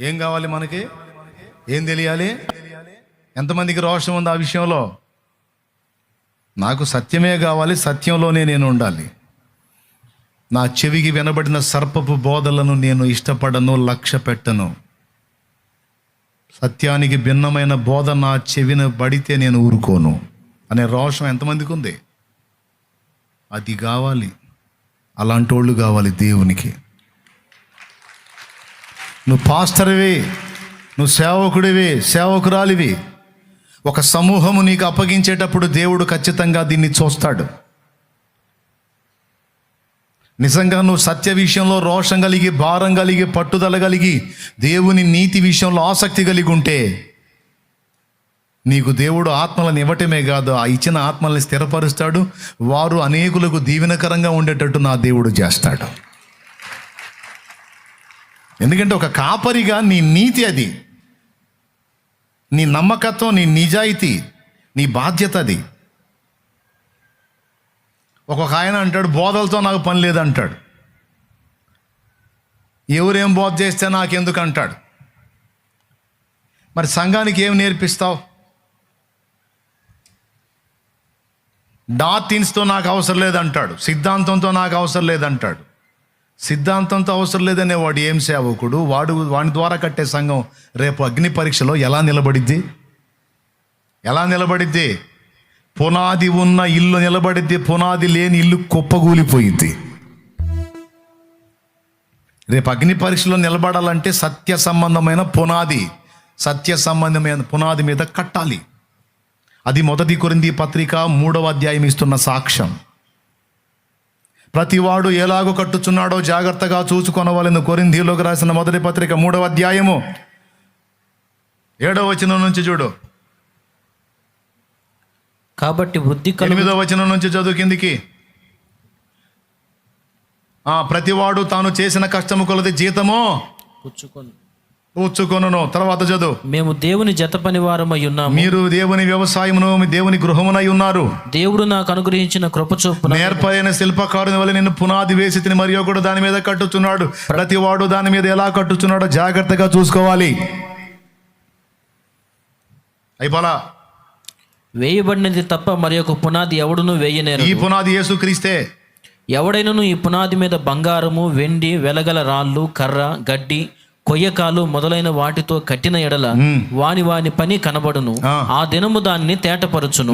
ఏం కావాలి మనకి? ఏం తెలియాలి? ఎంతమందికి రోషం ఉంది ఆ విషయంలో? నాకు సత్యమే కావాలి సత్యంలోనే నేను ఉండాలి. నా చెవికి వినబడిన సర్పపు బోధలను నేను ఇష్టపడను లక్ష్య పెట్టను. సత్యానికి భిన్నమైన బోధ నా చెవిన పడితే నేను ఊరుకోను. అనే రోషం ఎంతమందికి ఉంది? అది కావాలి. అలాంటి వాళ్ళు కావాలి దేవునికి. నువ్వు పాస్టర్వి నువ్వు సేవకుడివి సేవకురాలివి. ఒక సమూహము నీకు అప్పగించేటప్పుడు దేవుడు ఖచ్చితంగా దీన్ని చూస్తాడు. నిజంగా నువ్వు సత్య విషయంలో రోషం కలిగి భారం కలిగి పట్టుదల కలిగి దేవుని నీతి విషయంలో ఆసక్తి కలిగి ఉంటే నీకు దేవుడు ఆత్మలను ఇవ్వటమే కాదు ఆ ఇచ్చిన ఆత్మల్ని స్థిరపరుస్తాడు. వారు అనేకులకు దీవెనకరంగా ఉండేటట్టు నా దేవుడు చేస్తాడు. ఎందుకంటే ఒక కాపరిగా నీ నీతి అది. నీ నమ్మకత్వం నీ నిజాయితీ నీ బాధ్యత అది. ఒక్కొక్క ఆయన అంటాడు బోధలతో నాకు పని లేదంటాడు. ఎవరేం బోధ చేస్తే నాకెందుకు అంటాడు. మరి సంఘానికి ఏం నేర్పిస్తావు? డాటిన్స్తో నాకు అవసరం లేదంటాడు. సిద్ధాంతంతో నాకు అవసరం లేదంటాడు. సిద్ధాంతంతో అవసరం లేదనే వాడు ఏం సేవకుడు? వాడు వాని ద్వారా కట్టే సంఘం రేపు అగ్ని పరీక్షలో ఎలా నిలబడిద్ది? ఎలా నిలబడిద్ది? పునాది ఉన్న ఇల్లు నిలబడిద్ది. పునాది లేని ఇల్లు కుప్పగూలిపోయింది రేపు అగ్ని పరీక్షలో నిలబడాలంటే సత్య సంబంధమైన పునాది సత్య సంబంధమైన పునాది మీద కట్టాలి. అది మొదటి కొరింది పత్రిక మూడవ అధ్యాయం ఇస్తున్న సాక్ష్యం. ప్రతివాడు ఎలాగో కట్టుచున్నాడో జాగ్రత్తగా చూసుకొనవలను. కొరిందీలోకి రాసిన మొదటి పత్రిక మూడవ అధ్యాయము. ఏడవ వచనం నుంచి చూడు. కాబట్టి వృద్ధి ఎనిమిదవ వచనం నుంచి చదువు కిందికి. ఆ, ప్రతివాడు తాను చేసిన కష్టము కొలది జీతము? పుచ్చుకొని. ఉచ్చుకొనును తర్వాత చదువు. మేము దేవుని జత పని వారమై ఉన్నాము. మీరు దేవుని వ్యవసాయమును దేవుని గృహమునై ఉన్నారు. దేవుడు నాకు అనుగ్రహించిన కృప చొప్పున నేర్పైన శిల్పకారుని వల్ల నిన్ను పునాది వేసి తిని మరి ఒకడు దాని మీద కట్టుచున్నాడు. ప్రతివాడు దాని మీద ఎలా కట్టుచున్నాడో జాగ్రత్తగా చూసుకోవాలి. అయిపోలా? వేయబడినది తప్ప మరి ఒక పునాది ఎవడును వేయనేరు ఈ పునాది యేసు క్రీస్తే. ఎవడైనను ఈ పునాది మీద బంగారము వెండి వెలగల రాళ్ళు కర్ర గడ్డి కొయ్యకాలు మొదలైన వాటితో కట్టిన ఎడల వాని వాని పని కనబడును. ఆ. దినము దానిని తేటపరచును.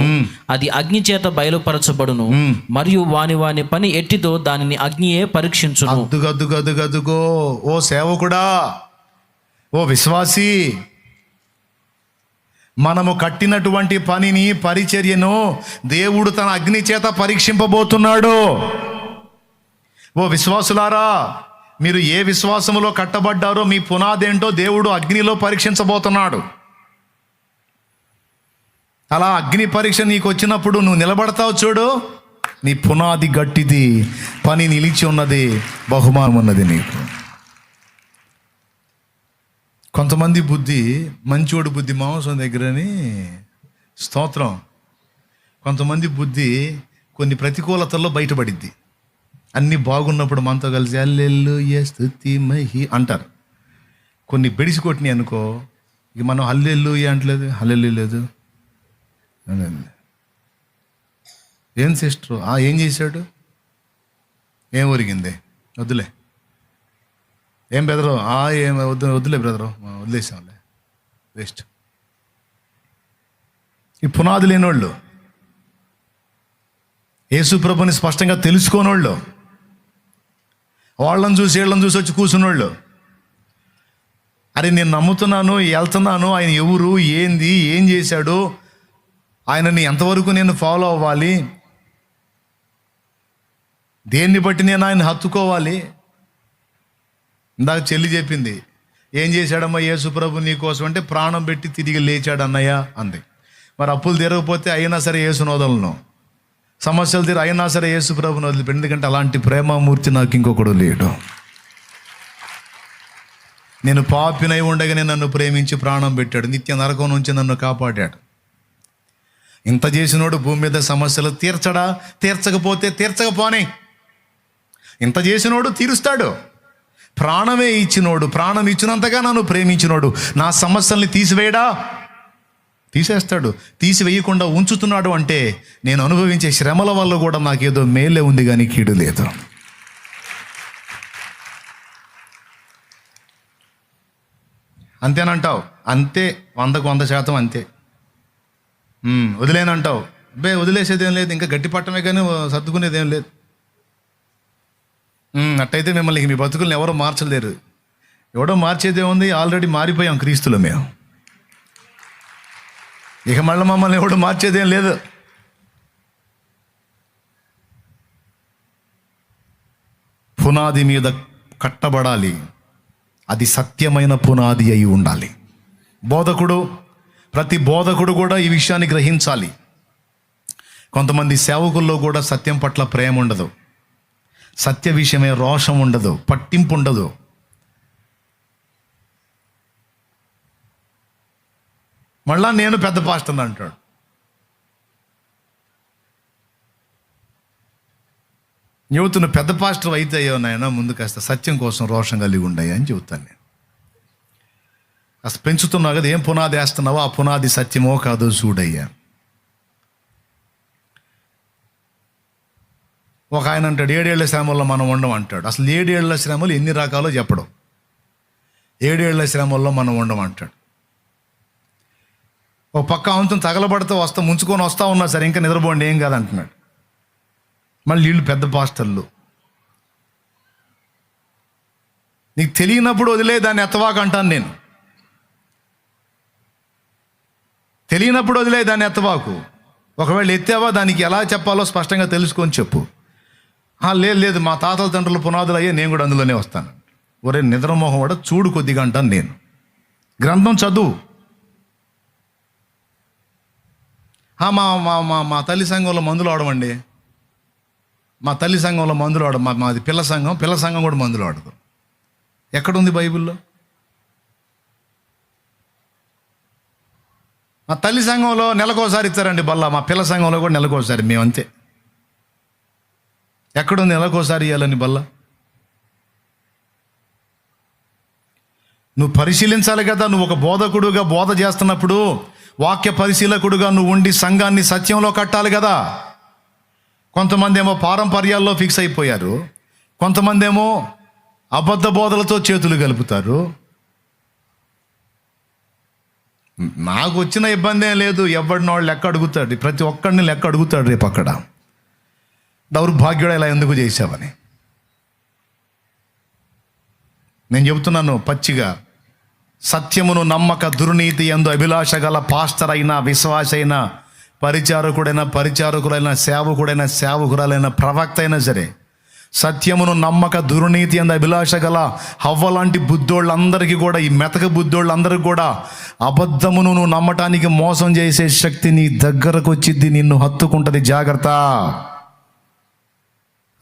అది అగ్ని చేత బయలుపరచబడును. మరియు వాని వాని పని ఎట్టిదో దానిని అగ్నియే పరీక్షించును. ఓ సేవకుడా. ఓ విశ్వాసి. మనము కట్టినటువంటి పనిని పరిచర్యను దేవుడు తన అగ్ని చేత పరీక్షింపబోతున్నాడు. ఓ విశ్వాసులారా మీరు ఏ విశ్వాసములో కట్టబడ్డారో మీ పునాదేంటో దేవుడు అగ్నిలో పరీక్షించబోతున్నాడు. అలా అగ్ని పరీక్ష నీకు వచ్చినప్పుడు నువ్వు నిలబడతావు చూడు. నీ పునాది గట్టిది పని నిలిచి ఉన్నది బహుమానం ఉన్నది నీకు. కొంతమంది బుద్ధి మంచోడు బుద్ధి మాంసం దగ్గరని స్తోత్రం. కొంతమంది బుద్ధి కొన్ని ప్రతికూలతల్లో బయటపడిద్ది. అన్నీ బాగున్నప్పుడు మనతో కలిసి అల్లెల్లు ఏ స్థుతి మహి అంటారు. కొన్ని బెడిసి కొట్టినాయి అనుకో ఇక మనం హల్లెల్లు అంటలేదు హల్లెల్లు లేదు. ఏం సిస్టర్ ఆ ఏం చేశాడు? ఏం ఒరిగింది? వద్దులే. ఏం బ్రదరు? ఆ ఏం వద్దు వద్దులే బ్రదరు. వదిలేసాంలే. వేస్ట్. ఈ పునాది లేనోళ్ళు యేసు ప్రభుని స్పష్టంగా తెలుసుకోనోళ్ళు వాళ్ళని చూసి వీళ్ళని చూసి వచ్చి కూర్చున్నోళ్ళు. అరే నేను నమ్ముతున్నాను వెళ్తున్నాను ఆయన ఎవరు ఏంది ఏం చేశాడు ఆయనని ఎంతవరకు నేను ఫాలో అవ్వాలి దేన్ని బట్టి నేను ఆయన హత్తుకోవాలి? ఇందాక చెల్లి చెప్పింది ఏం చేశాడమ్మా యేసుప్రభు నీ కోసం అంటే ప్రాణం పెట్టి తిరిగి లేచాడు అన్నయ్య అంది. మరి అప్పులు తిరగకపోతే అయినా సరే యేసునోదలను సమస్యలు తీరు అయినా సరే యేసు ప్రభుని వదిలిపెట్టి. ఎందుకంటే అలాంటి ప్రేమమూర్తి నాకు ఇంకొకడు లేడు. నేను పాపినై ఉండగానే నన్ను ప్రేమించి ప్రాణం పెట్టాడు. నిత్య నరకం నుంచి నన్ను కాపాడాడు. ఇంత చేసినోడు భూమి మీద సమస్యలు తీర్చడా? తీర్చకపోతే తీర్చకపోనే. ఇంత చేసినోడు తీరుస్తాడు. ప్రాణమే ఇచ్చినోడు ప్రాణం ఇచ్చినంతగా నన్ను ప్రేమించినోడు. నా సమస్యల్ని తీసివేయడా? తీసేస్తాడు. తీసివేయకుండా ఉంచుతున్నాడు అంటే నేను అనుభవించే శ్రమల వల్ల కూడా నాకేదో మేలే ఉంది కానీ కీడు లేదు. అంతేనంటావు. అంతే వందకు వంద శాతం అంతే. వదిలేనంటావు. బే వదిలేసేది ఏం లేదు. ఇంకా గట్టి పట్టమే కానీ సర్దుకునేది ఏం లేదు అట్టయితే మిమ్మల్ని మీ బతుకుల్ని ఎవరో మార్చలేరు. ఎవడో మార్చేదే ఉంది ఆల్రెడీ మారిపోయాం క్రీస్తులో మేము. ఇక మళ్ళీ మమ్మల్ని ఎవడు మార్చేదేం లేదు. పునాది మీద కట్టబడాలి. అది సత్యమైన పునాది అయి ఉండాలి. బోధకుడు ప్రతి బోధకుడు కూడా ఈ విషయాన్ని గ్రహించాలి. కొంతమంది సేవకుల్లో కూడా సత్యం పట్ల ప్రేమ ఉండదు సత్య విషయమే రోషం ఉండదు పట్టింపు ఉండదు. మళ్ళా నేను పెద్ద పాస్టర్ అంటాడు. యువతను పెద్ద పాస్టర్ అయితే అయ్యో నాయన ముందు కాస్త సత్యం కోసం రోషం కలిగి ఉండయ్యా అని చెబుతాను నేను. కాస్త పెంచుతున్నావు కదా ఏం పునాది వేస్తున్నావో ఆ పునాది సత్యమో కాదో చూడయ్యా. ఒక ఆయన అంటాడు ఏడేళ్ళ శ్రమల్లో మనం ఉండం అంటాడు. అసలు ఏడేళ్ళ శ్రమలు ఎన్ని రకాలో చెప్పడం. ఏడేళ్ళ శ్రమల్లో మనం ఉండం అంటాడు. ఓ పక్క అంతం తగలబడితే వస్తా ముంచుకొని వస్తా ఉన్నా సరే ఇంకా నిద్రపోండి ఏం కాదంటున్నాడు. మళ్ళీ వీళ్ళు పెద్ద పాస్టర్లు. నీకు తెలియనప్పుడు వదిలే దాన్ని ఎత్తవాక అంటాను నేను. తెలియనప్పుడు వదిలే దాన్ని ఎత్తవాకు. ఒకవేళ ఎత్తావా దానికి ఎలా చెప్పాలో స్పష్టంగా తెలుసుకొని చెప్పు. లేదు లేదు మా తాతల తండ్రుల పునాదులు అయ్యే నేను కూడా అందులోనే వస్తాను. ఒరే నిద్రమోహం కూడా చూడు కొద్దిగా అంటాను నేను. గ్రంథం చదువు "ఆ, మా మా మా మా తల్లి సంఘంలో మందులు ఆడమండి మా తల్లి సంఘంలో మందులు ఆడ మా మాది పిల్ల సంఘం పిల్ల సంఘం కూడా మందులు ఆడదు. ఎక్కడుంది బైబిల్లో? మా తల్లి సంఘంలో నెలకోసారి ఇస్తారండి బల్ల మా పిల్ల సంఘంలో కూడా నెలకోసారి మేమంతే. ఎక్కడుంది నెలకోసారి ఇవ్వాలని బల్ల? నువ్వు పరిశీలించాలి కదా నువ్వు ఒక బోధకుడుగా బోధ చేస్తున్నప్పుడు వాక్య పరిశీలకుడుగా నువ్వు ఉండి సంఘాన్ని సత్యంలో కట్టాలి కదా. కొంతమంది ఏమో పారంపర్యాల్లో ఫిక్స్ అయిపోయారు. కొంతమంది ఏమో అబద్ధ బోధలతో చేతులు కలుపుతారు నాకు వచ్చిన ఇబ్బంది ఏం లేదు. ఎవడిన వాళ్ళు లెక్క అడుగుతాడు. ప్రతి ఒక్కడిని లెక్క అడుగుతాడు రేపు అక్కడ. దౌర్భాగ్యుడు ఇలా ఎందుకు చేశావని. నేను చెబుతున్నాను పచ్చిగా. సత్యమును నమ్మక దుర్నీతి ఎందు అభిలాష గల పాస్టర్ అయినా విశ్వాస అయినా పరిచారకుడైన పరిచారకుడైన సేవకుడైన సేవకురాలైన ప్రవక్త అయినా సరే సత్యమును నమ్మక దుర్నీతి ఎందు అభిలాష గల హవ్వ లాంటి బుద్ధోళ్ళందరికీ కూడా ఈ మెతక బుద్ధోళ్ళందరికీ కూడా అబద్ధమును నువ్వు నమ్మటానికి మోసం చేసే శక్తి నీ దగ్గరకు వచ్చిద్ది నిన్ను హత్తుకుంటది. జాగ్రత్త.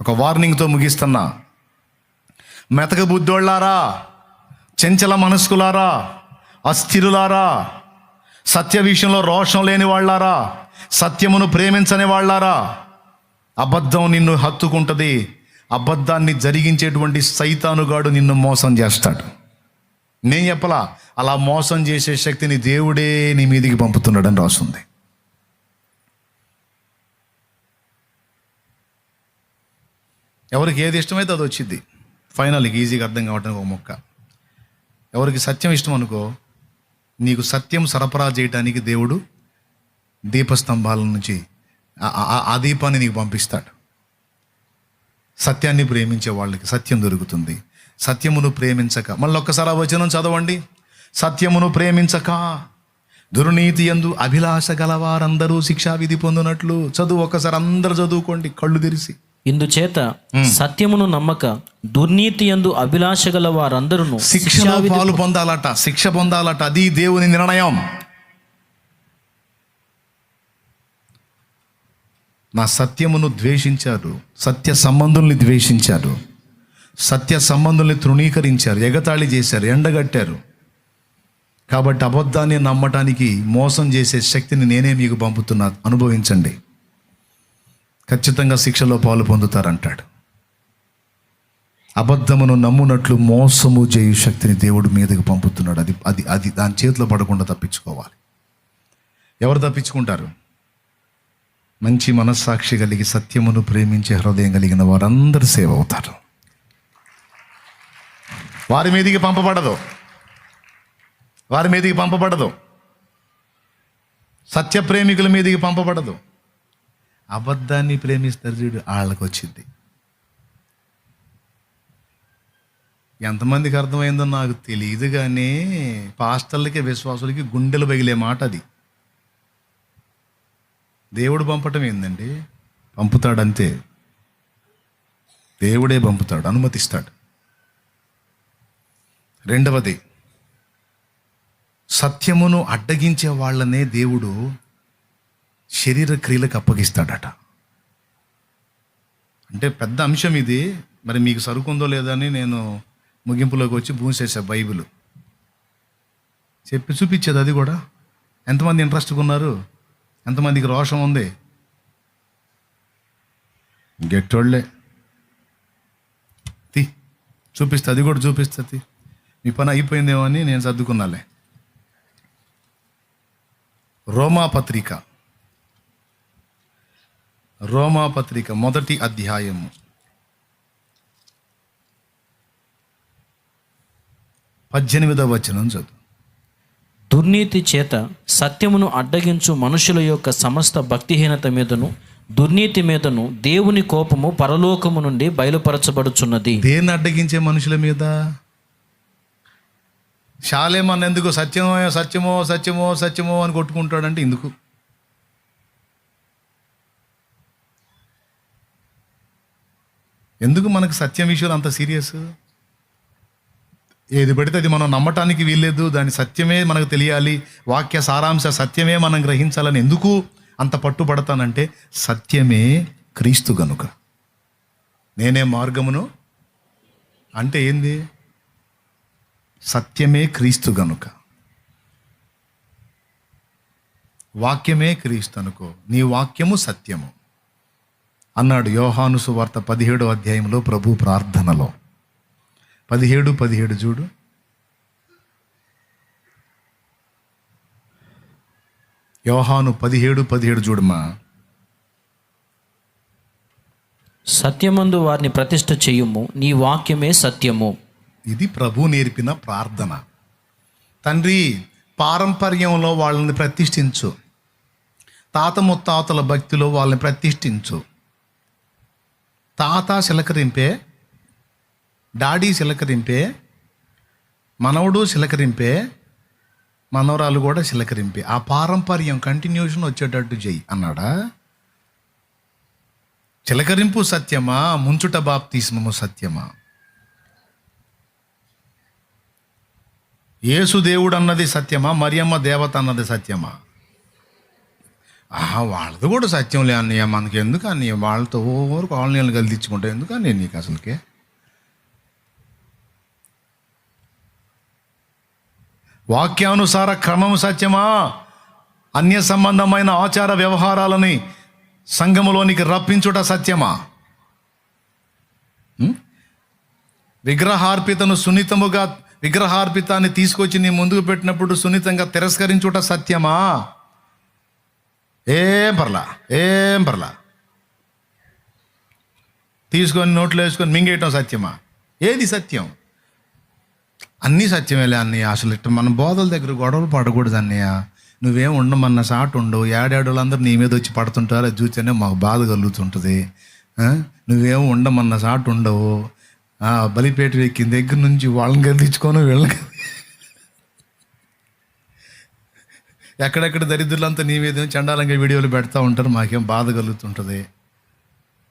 ఒక వార్నింగ్తో ముగిస్తున్నా. మెతక బుద్ధోళ్ళారా? చెంచల మనస్కులారా అస్థిరులారా సత్య విషయంలో రోషం లేని వాళ్ళారా సత్యమును ప్రేమించని వాళ్ళారా అబద్ధం నిన్ను హత్తుకుంటుంది అబద్ధాన్ని జరిగించేటువంటి సైతానుగాడు నిన్ను మోసం చేస్తాడు. నేను చెప్పలా అలా మోసం చేసే శక్తిని దేవుడే నీ మీదికి పంపుతున్నాడని రాస్తుంది ఎవరికి ఏది ఇష్టమైతే అది వచ్చింది ఫైనల్కి ఈజీగా అర్థం కావడానికి ఒక మొక్క. ఎవరికి సత్యం ఇష్టం అనుకో నీకు సత్యం సరఫరా చేయడానికి దేవుడు దీపస్తంభాల నుంచి ఆ- దీపాన్ని నీకు పంపిస్తాడు. సత్యాన్ని ప్రేమించే వాళ్ళకి సత్యం దొరుకుతుంది. సత్యమును ప్రేమించక మళ్ళీ ఒక్కసారి ఆ వచనం చదవండి. సత్యమును ప్రేమించక దుర్నీతి ఎందు అభిలాష గలవారందరూ శిక్షా విధి పొందినట్లు చదువు ఒక్కసారి అందరు చదువుకోండి కళ్ళు తెరిసి ఇందుచేత సత్యమును నమ్మక దుర్నీతి యందు అభిలాష గల వారందరూ శిక్షలో పాలు పొందాలట శిక్ష పొందాలట అది దేవుని నిర్ణయం. నా సత్యమును ద్వేషించారు సత్య సంబంధుల్ని ద్వేషించారు సత్య సంబంధుల్ని తృణీకరించారు ఎగతాళి చేశారు ఎండగట్టారు. కాబట్టి అబద్ధాన్ని నమ్మటానికి మోసం చేసే శక్తిని నేనే మీకు పంపుతున్నా అనుభవించండి. ఖచ్చితంగా శిక్షలో పాలు పొందుతారంటాడు. అబద్ధమును నమ్మునట్లు మోసము చేయు శక్తిని దేవుడు మీదకి పంపుతున్నాడు. అది అది అది దాని చేతిలో పడకుండా తప్పించుకోవాలి. ఎవరు తప్పించుకుంటారు? మంచి మనస్సాక్షి కలిగి సత్యమును ప్రేమించే హృదయం కలిగిన వారందరూ సేవ అవుతారు. వారి మీదికి పంపబడదు. వారి మీదికి పంపబడదు. సత్య ప్రేమికుల మీదికి పంపబడదు. అబద్ధాన్ని ప్రేమిస్తారు చూడు వాళ్ళకి వచ్చింది ఎంతమందికి అర్థమైందో నాకు తెలియదు కానీ పాస్టర్లకి విశ్వాసులకి గుండెలు పగిలే మాట అది. దేవుడు పంపటం ఏందండి? పంపుతాడు అంతే దేవుడే పంపుతాడు అనుమతిస్తాడు. రెండవది సత్యమును అడ్డగించే వాళ్ళనే దేవుడు శరీర క్రియలకు అప్పగిస్తాడట. అంటే పెద్ద అంశం ఇది. మరి మీకు సరుకుందో లేదని నేను ముగింపులోకి వచ్చి పూసేసా బైబిల్. చెప్పి చూపించేది అది కూడా. ఎంతమంది ఇంట్రెస్ట్గా ఉన్నారు? ఎంతమందికి రోషం ఉంది? గెట్టోళ్ళే. తీ చూపిస్తా అది కూడా చూపిస్తుంది మీ పని అయిపోయిందేమో అని నేను సర్దుకున్నాలే. రోమా పత్రిక. రోమా పత్రిక మొదటి అధ్యాయము పద్దెనిమిదవ వచనం చదువు. దుర్నీతి చేత సత్యమును అడ్డగించు మనుషుల యొక్క సమస్త భక్తిహీనత మీదను దుర్నీతి మీదను దేవుని కోపము పరలోకము నుండి బయలుపరచబడుచున్నది. దేన్ని అడ్డగించే మనుషుల మీద? శాలేమన్ ఎందుకు సత్యమో సత్యమో సత్యమో సత్యమో అని కొట్టుకుంటాడంటే ఎందుకు? ఎందుకు మనకు సత్యం విషయంలో అంత సీరియస్ ఏది పడితే అది మనం నమ్మటానికి వీల్లేదు. దాని సత్యమే మనకు తెలియాలి. వాక్య సారాంశ సత్యమే మనం గ్రహించాలని ఎందుకు అంత పట్టుబడతానంటే సత్యమే క్రీస్తు గనుక. నేనే మార్గమును అంటే ఏంది? సత్యమే క్రీస్తు గనుక. వాక్యమే క్రీస్తు అనుకో. నీ వాక్యము సత్యము. అన్నాడు యోహాను సువార్త పదిహేడో అధ్యాయంలో ప్రభు ప్రార్థనలో. పదిహేడు పదిహేడు చూడు. యోహాను పదిహేడు పదిహేడు చూడమ్మా సత్యమందు వారిని ప్రతిష్ఠ చేయుము నీ వాక్యమే సత్యము. ఇది ప్రభు నేర్పిన ప్రార్థన. తండ్రి పారంపర్యంలో వాళ్ళని ప్రతిష్ఠించు. తాత ముత్తాతల భక్తిలో వాళ్ళని ప్రతిష్ఠించు. తాత శిలకరింపే డాడీ శిలకరింపే మనవడు శిలకరింపే మనవరాలు కూడా శిలకరింపే ఆ పారంపర్యం కంటిన్యూషన్ వచ్చేటట్టు చెయ్యి అన్నాడా? చిలకరింపు సత్యమా? ముంచుట బాప్తిస్మము సత్యమా? యేసు దేవుడు అన్నది సత్యమా? మరియమ్మ దేవత అన్నది సత్యమా? వాళ్ళది కూడా సత్యంలే అన్నయ్య. మనకి ఎందుకు అన్నయ్య? వాళ్ళతో ఓవరు కాలనీలు కలిదించుకుంటా ఎందుకు అన్నయ్య నీకు అసలుకే? వాక్యానుసార క్రమము సత్యమా? అన్య సంబంధమైన ఆచార వ్యవహారాలని సంఘములోనికి రప్పించుట సత్యమా? విగ్రహార్పితను సున్నితముగా విగ్రహార్పితాన్ని తీసుకొచ్చి నీ ముందుకు పెట్టినప్పుడు సున్నితంగా తిరస్కరించుట సత్యమా? ఏం పర్లా ఏం పర్లా. తీసుకొని నోట్లో వేసుకొని మింగేయటం సత్యమా? ఏది సత్యం? అన్నీ సత్యమేలే అన్నయ్య అసలు ఇట్ట మన బోధల దగ్గర గొడవలు పడకూడదు అన్నయ్య. నువ్వేం ఉండమన్న సాటు ఉండవు. ఏడాడోళ్ళందరూ నీ మీద వచ్చి పడుతుంటారు అది చూస్తేనే మాకు బాధ కలుగుతుంటుంది. నువ్వేం ఉండమన్న సాటు ఉండవు. బలిపేట ఎక్కిన దగ్గర నుంచి వాళ్ళని గదిలించుకొని వీళ్ళని ఎక్కడెక్కడ దరిద్రులంతా నీ మీద చండాలంగా వీడియోలు పెడతా ఉంటారు మాకేం బాధ కలుగుతుంటుంది.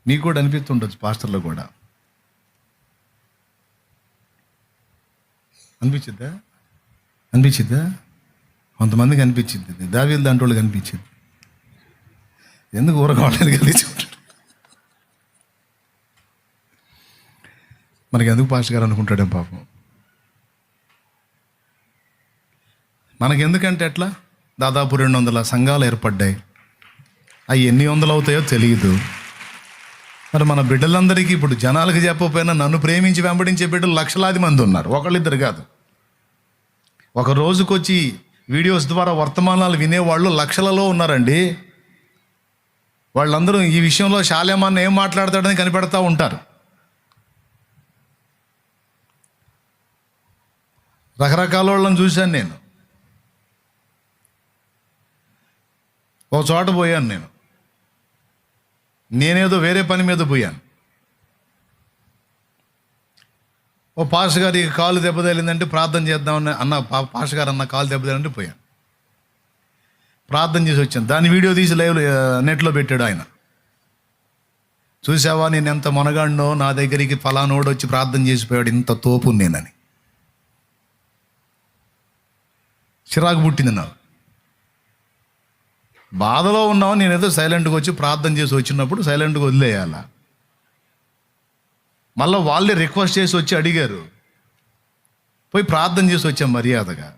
మీకు కూడా అనిపిస్తుండొచ్చు పాస్టర్లో కూడా. అనిపించిద్దా? అనిపించిద్దా? కొంతమందికి అనిపించింది దావీలు దాంట్లో వాళ్ళకి అనిపించింది ఎందుకు ఊరకావడానికి కలిగించుకుంటాడు మనకి ఎందుకు పాస్టర్ గారు అనుకుంటాడే పాపం? మనకి ఎందుకంటే ఎట్లా? దాదాపు రెండు వందల సంఘాలు ఏర్పడ్డాయి. అవి ఎన్ని వందలు అవుతాయో తెలియదు మరి మన బిడ్డలందరికీ ఇప్పుడు జనాలకు చెప్పకపోయినా నన్ను ప్రేమించి వెంబడించే బిడ్డలు లక్షలాది మంది ఉన్నారు. ఒకళ్ళిద్దరు కాదు. ఒక రోజుకొచ్చి వీడియోస్ ద్వారా వర్తమానాలు వినేవాళ్ళు లక్షలలో ఉన్నారండి. వాళ్ళందరూ ఈ విషయంలో శాలేమాన్న ఏం మాట్లాడతాడని కనిపెడతా ఉంటారు. రకరకాల వాళ్ళని చూశాను నేను. ఒక చోట పోయాను నేను. నేనేదో వేరే పని మీద పోయాను. ఓ పాస్ గారి కాలు దెబ్బతగిలిందంటే ప్రార్థన చేద్దామని అన్న పా- పాస్ గారు అన్న కాలు దెబ్బతగిలిందంటే పోయాను. ప్రార్థన చేసి వచ్చాను. దాని వీడియో తీసి లైవ్ నెట్లో పెట్టాడు ఆయన. చూసావా నేను ఎంత మొనగాడినో నా దగ్గరికి ఫలానోడు వచ్చి ప్రార్థన చేసిపోయాడు ఇంత తోపు నేనని. చిరాకు పుట్టింది నాకు. బాధలో ఉన్నావు నేనేదో సైలెంట్గా వచ్చి ప్రార్థన చేసి వచ్చినప్పుడు సైలెంట్గా వదిలేయాల? మళ్ళీ వాళ్ళే రిక్వెస్ట్ చేసి వచ్చి అడిగారు. పోయి ప్రార్థన చేసి వచ్చాం మర్యాదగా.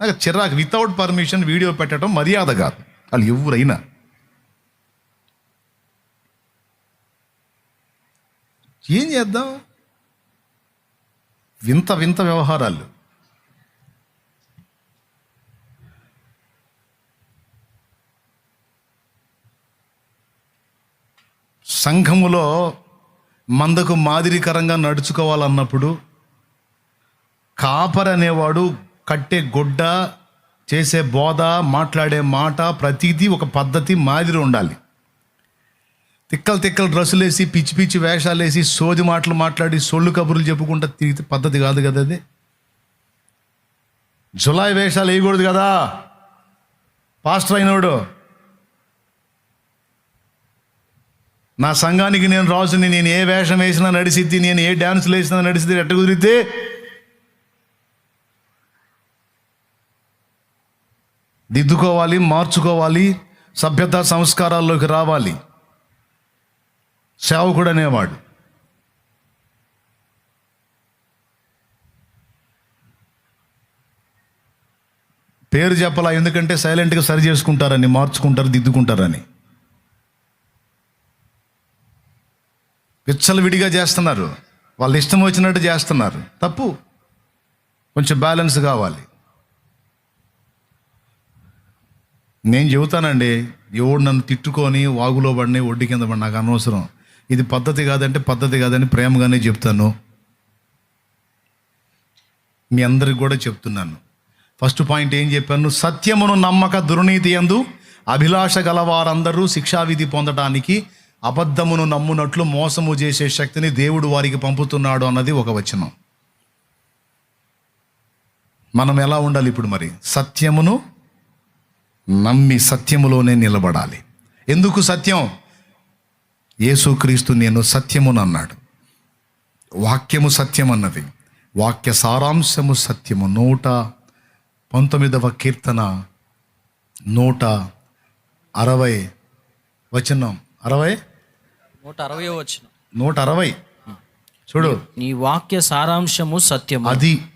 నాకు చిరాకు వితౌట్ పర్మిషన్ వీడియో పెట్టడం మర్యాద కాదు. వాళ్ళు ఎవరైనా. ఏం చేద్దాం? వింత వింత వ్యవహారాలు. సంఘములో మందకు మాదిరికరంగా నడుచుకోవాలన్నప్పుడు కాపర్ అనేవాడు కట్టే గుడ్డ చేసే బోధ మాట్లాడే మాట ప్రతిదీ ఒక పద్ధతి మాదిరి ఉండాలి. తిక్కలు తిక్కలు డ్రెస్సులు వేసి పిచ్చి పిచ్చి వేషాలు వేసి సోది మాటలు మాట్లాడి సొళ్ళు కబుర్లు చెప్పుకుంటా తిరిగితే పద్ధతి కాదు కదా అది. జులై వేషాలు వేయకూడదు కదా. పాస్టర్ అయినోడు నా సంఘానికి నేను రాజుని నేను ఏ వేషం వేసినా నడిసిద్ది నేను ఏ డ్యాన్సులు వేసినా నడిసిద్ది ఎట్ట కుదిరితే? దిద్దుకోవాలి మార్చుకోవాలి సభ్యత సంస్కారాల్లోకి రావాలి. సేవకుడు అనేవాడు పేరు చెప్పాలా ఎందుకంటే సైలెంట్గా సరి చేసుకుంటారని మార్చుకుంటారు దిద్దుకుంటారని. విచ్చలవిడిగా చేస్తున్నారు. వాళ్ళు ఇష్టం వచ్చినట్టు చేస్తున్నారు. తప్పు. కొంచెం బ్యాలెన్స్ కావాలి. నేను చెబుతానండి ఎవడు నన్ను తిట్టుకొని వాగులో పడిని ఒడ్డు కింద పడి నాకు అనవసరం. ఇది పద్ధతి కాదంటే పద్ధతి కాదని ప్రేమగానే చెప్తాను. మీ అందరికి కూడా చెప్తున్నాను. ఫస్ట్ పాయింట్ ఏం చెప్పాను? సత్యమును నమ్మక దుర్నీతి ఎందు అభిలాష గల వారందరూ శిక్షావిధి పొందడానికి అబద్ధమును నమ్మునట్లు మోసము చేసే శక్తిని దేవుడు వారికి పంపుతున్నాడు అన్నది ఒక వచనం. మనం ఎలా ఉండాలి ఇప్పుడు మరి? సత్యమును నమ్మి సత్యములోనే నిలబడాలి. ఎందుకు సత్యం? యేసుక్రీస్తు నేను సత్యమును అన్నాడు. వాక్యము సత్యం అన్నది వాక్య సారాంశము సత్యము నూట పంతొమ్మిదవ కీర్తన నూట అరవై వచనం. అరవై? నూట అరవై వచ్చిన నూట అరవై. చూడు. నీ వాక్య సారాంశము సత్యము. అది